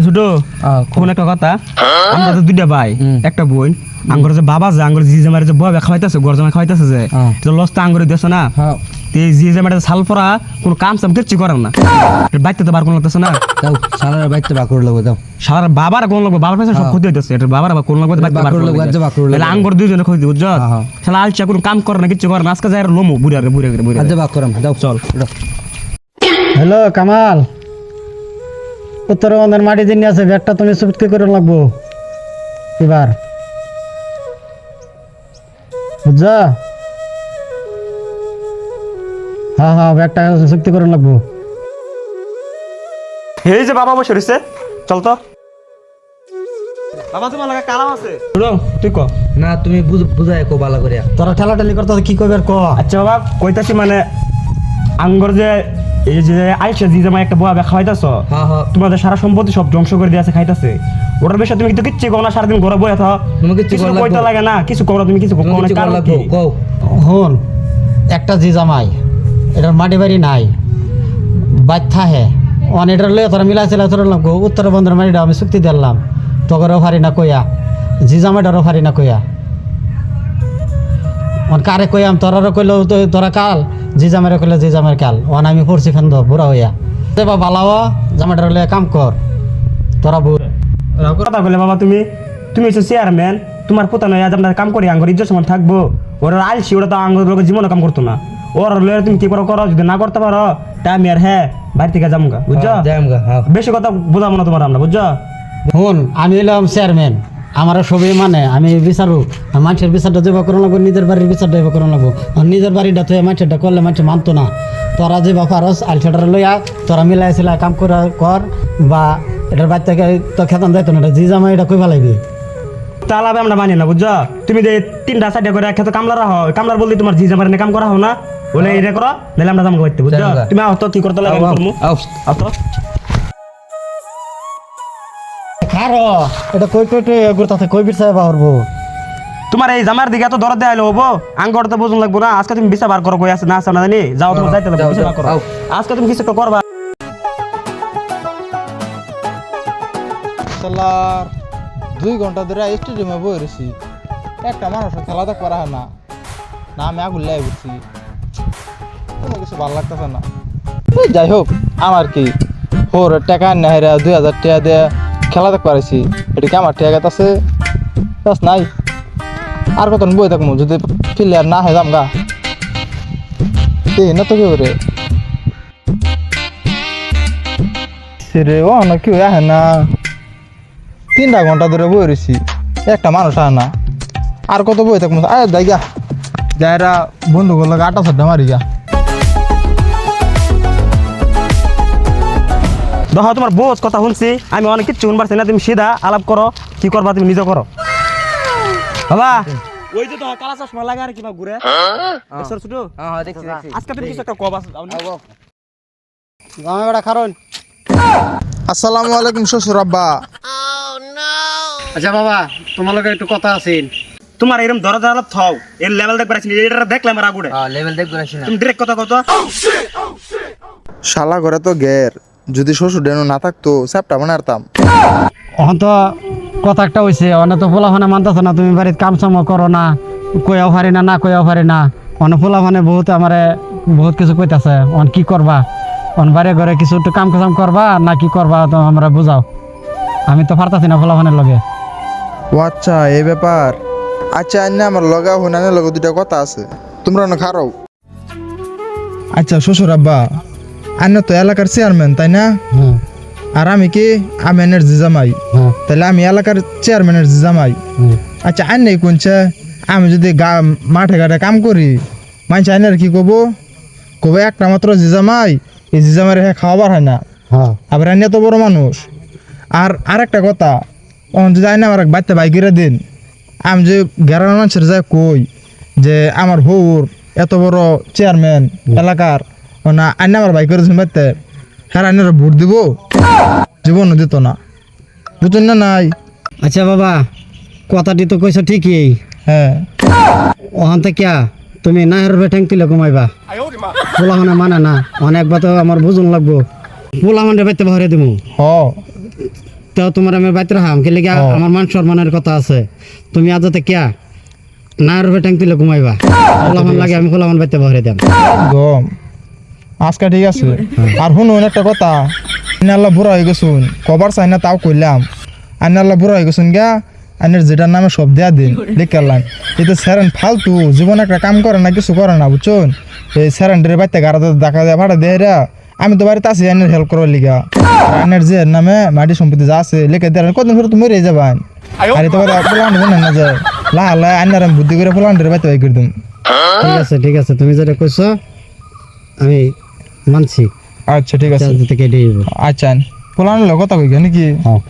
আচ্ছা ছোট কোন একটা কথা? আমরা তো দুইটা ভাই একটা বোন। আঙ্গুর যে বাবা যে আঙ্গুর জি জামার যে বয়া খাওয়াইতেছে গরজামা খাওয়াইতেছে যে। হ্যাঁ। তো লস তো আঙ্গুর দিয়েছ না। হ্যাঁ। তো জি সাল পরা কোনো কাম সাম কিচ্ছু করেন না। বাইতে তো বার কোন লাগতেছে না। দাও সালার বাইতে লাগবে দাও। সারা বাবার কোন লাগবে বাবার পেছনে সব ক্ষতি হইতেছে। এটা বাবার কোন লাগবে। বাইতে বার লাগবে, তাহলে আঙ্গুর দুইজনে ক্ষতি বুঝছ? হ্যাঁ, হ্যাঁ। শালা আলচা কোনো কাম করে না কিচ্ছু করে না। আজকে যাই লোমো বুড়ি আরে বুড়ি আরে বুড়ি আজ বাকুরাম দাও। চল হ্যালো কামাল। উত্তরবঙ্গের মাটি দিন আছে ব্যাগটা তুমি চুক্তি করে লাগবো? এবার। বুঝছ? হ্যাঁ হ্যাঁ ব্যাগটা চুক্তি করে লাগবো? এই যে বাবা বসে রয়েছে। চল তো। বাবা তোমার লাগা কালাম আছে। শুনো তুই ক। না তুমি বুঝ- বুঝাই কো বালা করিয়া। তোরা ঠেলাঠালি করতে কি কইবার ক? আচ্ছা বাবা কইতাছি মানে আঙ্গর যে এই যে আইসা জি জামাই একটা বুয়া হ্যাঁ হ্যাঁ তোমাদের সারা সম্পত্তি সব ধ্বংস করে দিয়ে আছে খাইতাছে। ওটার বিষয়ে তুমি কিন্তু কিচ্ছু কও না সারাদিন ঘরে বয়ে থাকো তুমি কিচ্ছু কিছু কইতে লাগে না কিছু করো তুমি কিছু তুমি কও না কিছু কারণ কি? কও। হন। একটা জি জামাই এটার মাটি বাড়ি নাই বাচ্চা হে। অন এটার লয়ে তোরা মিলাই চিলাই তোরা লাগবো। উত্তরবঙ্গের মাটিটা আমি চুক্তি দিলাম তগরও ফারি না কইয়া জি জামাইটারও ফারি না কইয়া। অন কারে কইয়াম তোরারও কইলেও তো তোরা কাল জি জামাইরে কইলে জি জামাইয়ের কাল। অন আমি পড়ছি খান বুড়া হইয়া। দেবা বালাও জামাইটার লয়ে কাম কর। তোরা বুড় কথা বলে বাবা তুমি। তুমি হচ্ছে চেয়ারম্যান তোমার পোতা নয় আজ আপনার কাম করি আঙ্গর ইজ্জত সমান থাকব। ওরা আলসি ওরা তো আঙ্গর লোকের জীবনে কাম করতো না। ওর লয়ে তুমি কি করো করো যদি না করতে পারো তা আমি আর হ্যাঁ বাড়ি থেকে যাব বুঝছ? গা হ্যাঁ। বেশি কথা বোঝাবো না তোমার আমরা বুঝছ? শুন আমি এলাম চেয়ারম্যান আমার সবই মানে আমি বিচারু মানুষের বিচারটা দেবা করানো লাগবো নিজের বাড়ির বিচারটা দেবা করানো লাগবো। নিজের বাড়িটা তুই মানুষেরটা করলে মানুষ মানতো না। তোরা যে বা পারস আলসাটা লইয়া তোরা মিলাই সিলাই কাম করে কর বা এটার বাড়ি থেকে তো খেতাম যাইতো না এটা জি জামা এটা কই ভালাইবি তাহলে আমরা মানি না বুঝছ? তুমি যে তিনটা চারটা করে খেতে কামলারা হও কামলার বলতে তোমার জি জামার কাম করা হও না? বলে এটা করো নাহলে আমরা জামা করতে বুঝছ? তুমি আহ তো কি করতে লাগে আও, খারো এটা কই কই কই গুরতাতে কই বিচার পারব তোমার এই জামার দিকে এত দরদ দেওয়া হব? আঙ্গর তো বুঝুন লাগবো না। আজকে তুমি বিচার বার করো কই আছে না আছে না জানি। যাও তুমি যাইতে লাগবে বিচার করো। আজকে তুমি কিছু একটা করবা। খেলার দুই ঘণ্টা ধরে স্টেডিয়ামে বই রয়েছি। একটা মানুষ খেলা দেখতে পারা হয় না। না আমি আগুন লাই কোনো কিছু ভালো লাগতেছে না। যাই হোক আমার কি? হোর টাকা নেহারা দুই হাজার টাকা দিয়ে খেলা দেখতে পারছি, এটি কি আমার টাকা আছে? বাস নাই। আর কত বই থাকব যদি প্লেয়ার না হয় যাম গা না তো কেউ রে রে ও, না কেউ আহে না। তিনটা ঘণ্টা ধরে বই রয়েছি একটা মানুষ আয় না। আর কত বই থাকব আয়, যাই গা। যাইরা বন্ধু গুলো আটা সাড্ডা মারি গা। দেখো তোমার বোঝ কথা শুনছি। আমি অনেক কিছু শুনবার না। তুমি সিধা আলাপ করো কি করবা তুমি নিজে করো। বাবা! ওই যে তো কালা চশমা লাগা আর কিবা ঘুরে। দেখছ ছোট। হ্যাঁ হ্যাঁ দেখছি আজকে তুমি কিছু একটা কবা গামে বেড়া কারণ আসসালামু আলাইকুম শ্বশুর আব্বা। আচ্ছা বাবা তোমার লগে একটু কথা আছে। তোমার এরকম দরজা আলাপ থাও। এর লেভেল দেখবার আছি এটা দেখলাম আর আগুড়ে হ্যাঁ লেভেল দেখব না। তুমি ডিরেক্ট কথা কত শালা ঘরে তো গের যদি শ্বশুর ডেনো না থাকতো স্যাপটা বানাতাম এখন তো কথা একটা হয়েছে অনেক তো পোলাফানে মানতেছ না তুমি বাড়িতে কাম সাম করো না কইয়াও পারি না না কইয়াও পারি না। অনেক পোলাফানে বহুত আমারে বহুত কিছু কইতাছে অন কি করবা? অন বাড়ি ঘরে কিছু একটু কাম কাম করবা না কি করবা তো আমরা বুঝাও। আমি তো পারতাছি না পোলাফানের লগে। ও আচ্ছা এই ব্যাপার। আচ্ছা আন্না আমার লগা হুনানের লগে দুটা কথা আছে। তোমরা না খারাও আচ্ছা শ্বশুর আব্বা আন্না তো এলাকার চেয়ারম্যান তাই না? আর আমি কি আমি এনের জামাই। হুম তাহলে আমি এলাকার চেয়ারম্যানের জামাই। আচ্ছা আইন নেই কোনছে আমি যদি গা মাঠে ঘাটে কাম করি মানছি আইনের কি কব কব একটা মাত্র জিজামাই এই জিজামাই রেখে খাওয়াবার হয় না। হ্যাঁ। আবার আইন এত বড় মানুষ। আর আরেকটা কথা অন যদি আইন আমার বাচ্চা বাইকেরা দিন আমি যে গ্রামের মানুষের যায় কই যে আমার বউর এত বড় চেয়ারম্যান এলাকার ও না আইন আমার বাইকের দিন বাড়তে হ্যাঁ আইনের ভোট দিব। জীবনও দিত না। বুঝুন না নাই? আচ্ছা বাবা কথাটি তো কইছো ঠিকই। হ্যাঁ। ওখান থেকে তুমি নাহের বেঠেং তুলে কমাইবা পোলা মানে মানে না অনেকবার তো আমার বুঝুন লাগবো। পোলা মানে বাইতে ভরে দিব হ। তো তোমার আমি বাইতে রাখাম কে লেগে। আমার মান সম্মানের কথা আছে। তুমি আজতে কিয়া না রুপে ট্যাঙ্ক তুলে ঘুমাইবা। খোলামান লাগে আমি খোলামান বাইতে ভরে দেন। একদম আজকে ঠিক আছে। আর শুনুন একটা কথা আল্লাহ বুড়া হয়ে গেছুন, কবার চাই না তাও কইলাম। আইন আল্লাহ বুড়া হয়ে গেছুন গা আইনের যেটার নামে সব দেয়া দিন লিখালাম এটা স্যারেন ফালতু, জীবন একটা কাম করে না, কিছু করে না, বুঝছুন? এই স্যারেন্ডের বাড়িতে গাড়া দেখা দেয় ভাড়া দেয় রা। আমি তো বাড়িতে আছি, আইনের হেল্প করার লিগা। আইনের যে নামে মাটি সম্পত্তি যা আছে, লিখে দেয় কদিন করে তুমি মরে যাবেন? আর এটা কথা ফুলান না যে, লা লা, আইনার আমি বুদ্ধি করে ফুলান্ডের বাড়িতে বাই করে দিম। ঠিক আছে ঠিক আছে, তুমি যেটা কইছো, আমি মানছি। আচ্ছা ঠিক আছে। থেকে আচ্ছা। ফুলানের কথা কই নাকি? হ্যাঁ।